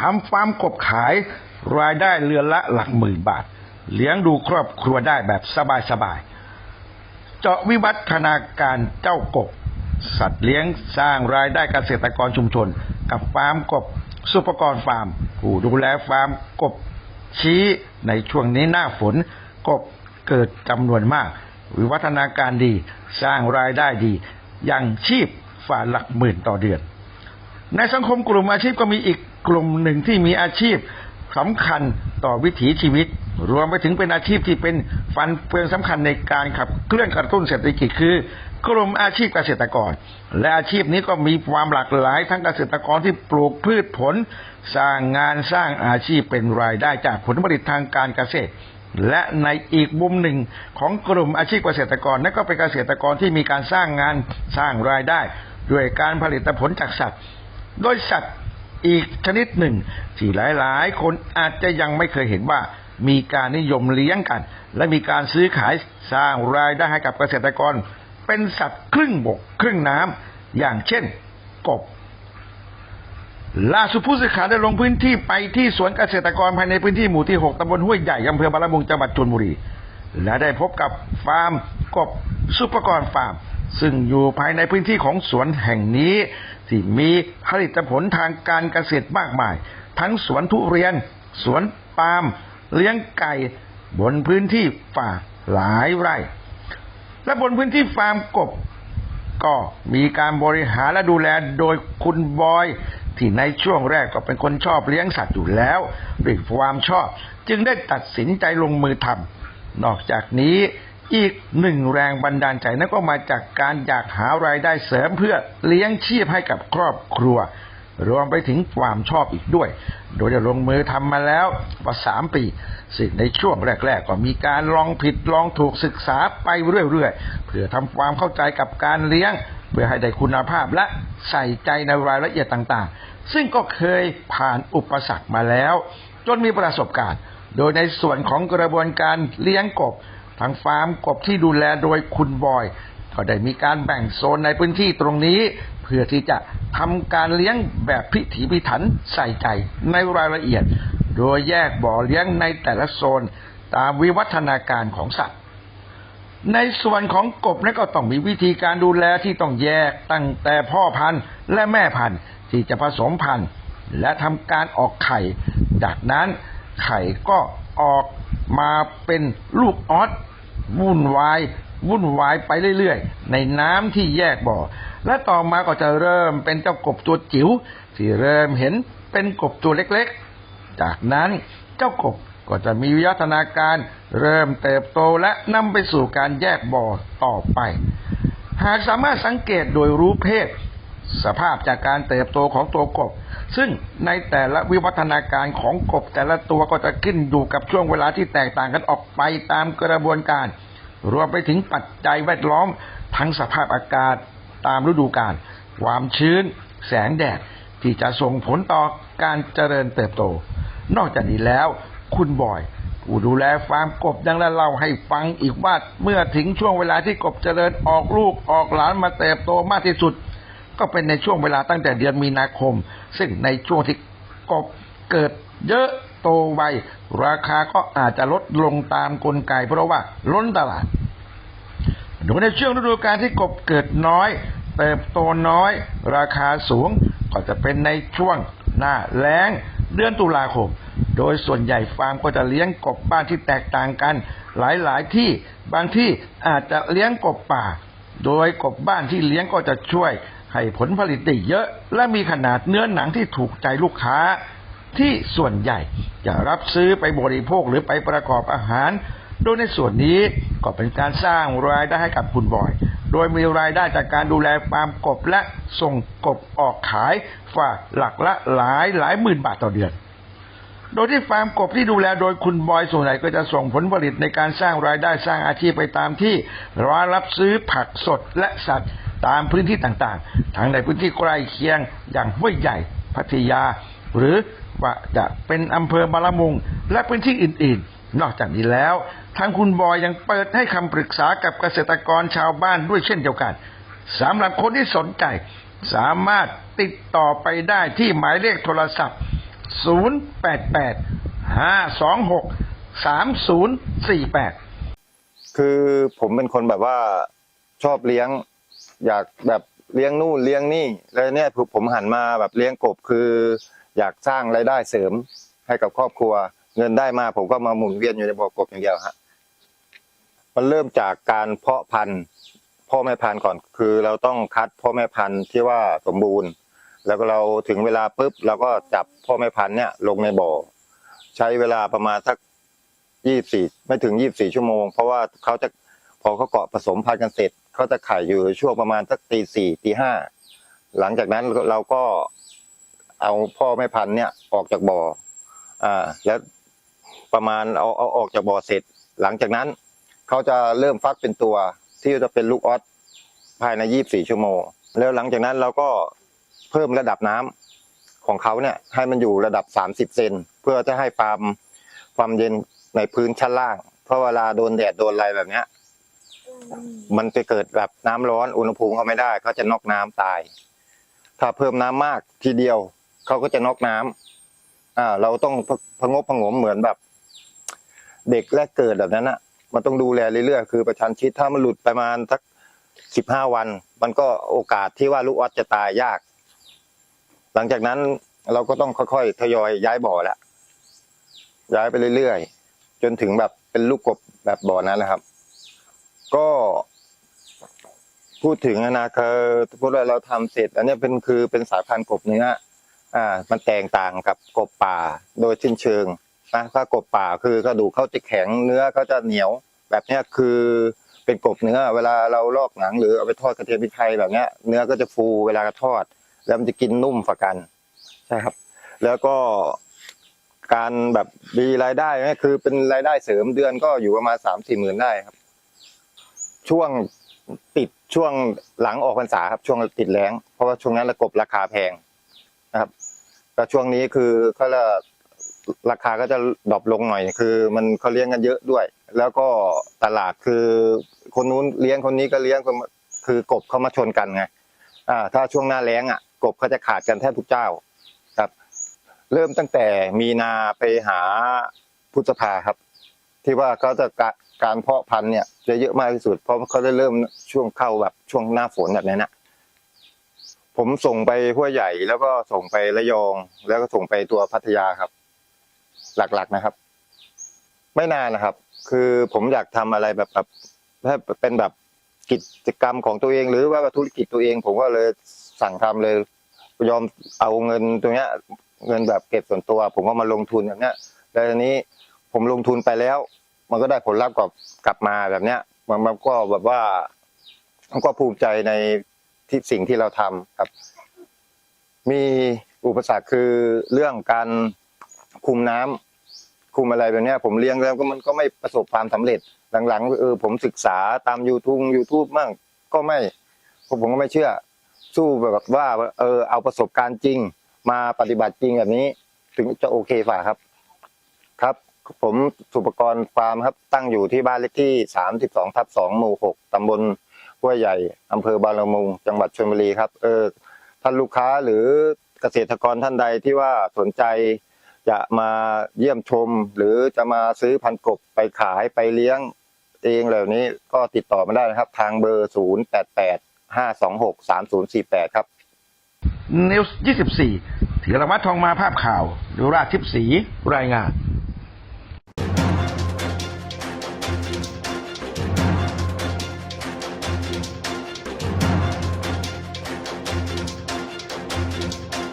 ทำฟาร์มกบขาย รายได้เรือนละหลักหมื่นบาท เลี้ยงดูครอบครัวได้แบบสบายๆ เจาะวิวัฒนาการเจ้ากบ สัตว์เลี้ยงสร้างรายได้เกษตรกรชุมชน กับฟาร์มกบสุปกรฟาร์ม ผู้ดูแลฟาร์มกบชี้ในช่วงนี้หน้าฝนกบเกิดจำนวนมาก วิวัฒนาการดีสร้างรายได้ดียังชีพฝ่าหลักหมื่นต่อเดือน ในสังคมกลุ่มอาชีพก็มีอีก กลุ่มหนึ่งที่มีอาชีพสำคัญต่อวิถีชีวิต รวมไปถึงเป็นอาชีพที่เป็นฟันเฟืองสำคัญในการขับเคลื่อนกระตุ้นเศรษฐกิจคือกลุ่มอาชีพเกษตรกร และอาชีพนี้ก็มีความหลากหลายทั้งเกษตรกรที่ปลูกพืชผล สร้างงานสร้างอาชีพเป็นรายได้จากผลผลิตทางการเกษตร และในอีกมุมหนึ่งของกลุ่มอาชีพเกษตรกรนั่นก็เป็นเกษตรกรที่มีการสร้างงานสร้างรายได้ ด้วยการผลิตผลจากสัตว์ โดยสัตว์ อีกชนิดหนึ่ง ที่หลายๆ คนอาจจะยังไม่เคยเห็นว่ามีการนิยมเลี้ยงกัน และมีการซื้อขายสร้างรายได้ให้กับเกษตรกร เป็นสัตว์ครึ่งบกครึ่งน้ำอย่างเช่นกบล่าสุดผู้สื่อข่าวได้ลงพื้นที่ไปที่สวนเกษตรกรภายในพื้นที่หมู่ที่ 6ตำบลห้วยใหญ่อำเภอบางละมุงจังหวัดชลบุรี และได้พบกับฟาร์มกบซุปเปอร์กรฟาร์ม ซึ่งอยู่ภายในพื้นที่ของสวนแห่งนี้ ที่มีผลิตผลทางการเกษตรมากมาย ทั้งสวนทุเรียน สวนปาล์มเลี้ยงไก่บนพื้นที่ป่าหลายไร่ และบนพื้นที่ฟาร์มกบ ก็มีการบริหารและดูแลโดยคุณบอย ที่ในช่วงแรกก็เป็นคนชอบเลี้ยงสัตว์อยู่แล้วด้วยความชอบ จึงได้ตัดสินใจลงมือทำนอกจากนี้ อีกหนึ่งแรงบันดาลใจนั่นก็มาจากการอยากหารายได้เสริมเพื่อเลี้ยงชีพให้กับครอบครัว รวมไปถึงความชอบอีกด้วย โดยได้ลงมือทำมาแล้วกว่าสามปีซึ่งในช่วงแรก ๆ ก็มีการลองผิดลองถูกศึกษาไปเรื่อยๆ เพื่อทำความเข้าใจกับการเลี้ยง เพื่อให้ได้คุณภาพและใส่ใจในรายละเอียดต่างๆ ซึ่งก็เคยผ่านอุปสรรคมาแล้ว จนมีประสบการณ์ โดยในส่วนของกระบวนการเลี้ยงกบ ทางฟาร์มกบที่ดูแลโดยคุณบอย ก็ได้มีการแบ่งโซนในพื้นที่ตรงนี้ เพื่อที่จะทำการเลี้ยงแบบพิถีพิถันใส่ใจในรายละเอียด โดยแยกบ่อเลี้ยงในแต่ละโซนตามวิวัฒนาการของสัตว์ ในส่วนของกบนั้นก็ต้องมีวิธีการดูแลที่ต้องแยกตั้งแต่พ่อพันธุ์และแม่พันธุ์ที่จะผสมพันธุ์ และทำการออกไข่ จากนั้นไข่ก็ออกมาเป็นลูกออส วุ่นวายวุ่นวายไปเรื่อยๆ ในน้ำที่แยกบ่อ และต่อมาก็จะเริ่มเป็นเจ้ากบตัวจิ๋วที่เริ่มเห็นเป็นกบตัวเล็กๆ จากนั้นเจ้ากบก็จะมีวิวัฒนาการเริ่มเติบโตและนำไปสู่การแยกบ่อต่อไป หากสามารถสังเกตโดยรู้เพศ สภาพจากการเติบโตของตัวกบ ซึ่งในแต่ละวิวัฒนาการของกบ แต่ละตัวก็จะขึ้นอยู่กับช่วงเวลาที่แตกต่างกันออกไปตามกระบวนการ รวมไปถึงปัจจัยแวดล้อม ทั้งสภาพอากาศตามฤดูกาลความชื้น แสงแดดที่จะส่งผลต่อการเจริญเติบโต นอกจากนี้แล้ว คุณบอย ผู้ดูแลฟาร์มกบยังได้เล่าให้ฟังอีกว่าเมื่อถึงช่วงเวลาที่กบเจริญออกลูกออกหลานมาเติบโตมากที่สุด ก็เป็นในช่วงเวลาตั้งแต่เดือนมีนาคม ซึ่งในช่วงที่กบเกิดเยอะโตไวราคาก็อาจจะลดลงตามกลไก เพราะว่าล้นตลาดโดยในช่วงฤดูกาลที่กบเกิดน้อย เติบโตน้อย ราคาสูงก็จะเป็นในช่วงหน้าแล้งเดือนตุลาคม โดยส่วนใหญ่ฟาร์มก็จะเลี้ยงกบบ้านที่แตกต่างกัน หลายๆที่บางที่อาจจะเลี้ยงกบป่า โดยกบบ้านที่เลี้ยงก็จะช่วย ให้ผลผลิตได้เยอะ และมีขนาดเนื้อหนังที่ถูกใจลูกค้า ที่ส่วนใหญ่จะรับซื้อไปบริโภคหรือไปประกอบอาหาร โดยในส่วนนี้ก็เป็นการสร้างรายได้ให้กับคุณบอย โดยมีรายได้จากการดูแลฟาร์มกบและส่งกบออกขายฝ่าหลักละหลายหลายหมื่นบาทต่อเดือนโดยที่ฟาร์มกบที่ดูแลโดยคุณบอยส่วนใหญ่ก็จะส่งผลผลิตในการสร้างรายได้สร้างอาชีพไปตามที่ร้านรับซื้อผักสดและสัตว์ ตามพื้นที่ต่างๆ ทั้งในพื้นที่ใกล้เคียงอย่างห้วยใหญ่พัทยา หรือว่าจะเป็นอำเภอบาละมุง และพื้นที่อื่นๆ นอกจากนี้แล้วทางคุณบอยยังเปิดให้คำปรึกษากับเกษตรกรชาวบ้านด้วยเช่นเดียวกันสำหรับคนที่สนใจ สามารถติดต่อไปได้ที่หมายเลขโทรศัพท์ 088-526-3048 คือผมเป็นคนแบบว่าชอบเลี้ยง อยากแบบเลี้ยงนู่นเลี้ยงนี่แล้วเนี่ยผมหันมาแบบเลี้ยงกบคือ อยากสร้างรายได้เสริมให้กับครอบครัว เงินได้มาผมก็มาหมุนเวียนอยู่ในบ่อกบอย่างเดียวฮะมันเริ่มจากการเพาะพันธุ์พ่อแม่พันธุ์ก่อนคือเราต้องคัดพ่อแม่พันธุ์ที่ว่าสมบูรณ์ แล้วก็เราถึงเวลาปุ๊บเราก็จับพ่อแม่พันธุ์เนี่ยลงในบ่อ ใช้เวลาประมาณสักยี่สี่ไม่ถึงยี่สี่ชั่วโมง เพราะว่าเขาจะพอเขาเกาะผสมพันธุ์กันเสร็จ เขาจะไข่อยู่ช่วงประมาณสักตีสี่ตีห้าหลังจากนั้นเราก็เอาพ่อแม่พันธุ์เนี่ยออกจากบ่อ อ่า แล้วประมาณเอาเอาออกจากบ่อเสร็จ หลังจากนั้นเขาจะเริ่มฟักเป็นตัว ที่จะเป็นลูกออสภายในยี่สี่ชั่วโมง แล้วหลังจากนั้นเราก็เพิ่มระดับน้ำของเขาเนี่ย ให้มันอยู่ระดับ30เซนเพื่อจะให้ความความเย็นในพื้นชั้นล่าง เพราะเวลาโดนแดดโดนอะไรแบบเนี้ย มันจะเกิดแบบน้ำร้อนอุณหภูมิเขาไม่ได้เขาจะนอกน้ำตาย ถ้าเพิ่มน้ำมากทีเดียวเขาก็จะนอกน้ำอ่า เราต้องพงบพงมเหมือนแบบ เด็กแรกเกิดแบบนั้นอะ มันต้องดูแลเรื่อยๆคือประชันชิดถ้ามันหลุดประมาณสักสิบห้าวัน มันก็โอกาสที่ว่าลูกออสจะตายยาก หลังจากนั้นเราก็ต้องค่อยๆทยอยย้ายบ่อแล้วย้ายไปเรื่อยๆจนถึงแบบเป็นลูกกบแบบบ่อนั้นนะครับ ก็พูดถึงนาคตพูดว่าเราทำเสร็จ อันนี้เป็นคือเป็นสายพันธุ์กบเนื้ออ่า มันแตกต่างกับกบป่าโดยสิ้นเชิงนะถ้ากบป่าคือกระดูกเขาจะแข็งเนื้อเขาจะเหนียว แบบเนี้ยคือเป็นกบเนื้อ เวลาเราลอกหนังหรือเอาไปทอดกระเทียมพริกไทยแบบเนี้ย เนื้อก็จะฟูเวลากระทอด แล้วมันจะกินนุ่มฝากันใช่ครับ แล้วก็การแบบมีรายได้คือเป็นรายได้เสริมเดือนก็อยู่ประมาณสามสี่หมื่นได้ครับ ช่วงติดช่วงหลังออกพรรษาครับช่วงติดแล้งเพราะว่าช่วงนั้นระกบราคาแพงนะครับแต่ช่วงนี้คือเขาละราคาก็จะดรอปลงหน่อย คือ มันเขาเลี้ยงกันเยอะด้วย แล้วก็ตลาดคือ คนนู้นเลี้ยงคนนี้ก็เลี้ยงคนคือกบเขามาชนกันไงอ่า ถ้าช่วงหน้าแล้งอะ กบเขาจะขาดกันแทบทุกเจ้าครับ เริ่มตั้งแต่มีนาไปหาพุทธภาครับ ที่ว่าเขาจะ การเพาะพันธุ์เนี่ยจะเยอะมากที่สุด เพราะเขาได้เริ่มช่วงเข้าแบบช่วงหน้าฝนแบบนี้นะผมส่งไปห้วยใหญ่แล้วก็ส่งไประยอง แล้วก็ส่งไปตัวพัทยาครับ หลักๆนะครับ ไม่นานนะครับ คือผมอยากทำอะไรแบบแบบเป็นแบบกิจกรรมของตัวเอง หรือว่าธุรกิจตัวเอง ผมก็เลยสั่งทำเลย ยอมเอาเงินตรงเนี้ย เงินแบบเก็บส่วนตัว ผมก็มาลงทุนอย่างเนี้ยแล้วทีนี้ผมลงทุนไปแล้ว มันก็ได้ผลลัพธ์กลับกลับมาแบบเนี้ย มันมันก็แบบว่ามันก็ภูมิใจในที่สิ่งที่เราทำครับ มีอุปสรรคคือเรื่องการคุมน้ำคุมอะไรแบบเนี้ย ผมเลี้ยงแล้วก็มันก็ไม่ประสบความสำเร็จหลังๆเออผมศึกษาตาม YouTube YouTube มั่งก็ไม่ผมผมก็ไม่เชื่อ สู้แบบว่า เออเอาประสบการณ์จริง มาปฏิบัติจริงแบบนี้ ถึงจะโอเคฝ่าครับ ผมสุปกรณ์ฟาร์มครับ ตั้งอยู่ที่บ้านเลขที่สามสิบสองทับสองหมู่หกตำบลห้วยใหญ่อำเภอบางละมุง จังหวัดชลบุรีครับ เออ ท่านลูกค้าหรือเกษตรกรท่านใดที่ว่าสนใจจะมาเยี่ยมชม หรือจะมาซื้อพันกบไปขายไปเลี้ยงเองเหล่านี้ก็ติดต่อมาได้นะครับ ทางเบอร์ศูนย์แปดแปดห้าสองหกสามศูนย์สี่แปดครับนิวส์24ธีรวัตรทองมาภาพข่าวหรือราชทิพย์ศรีรายงาน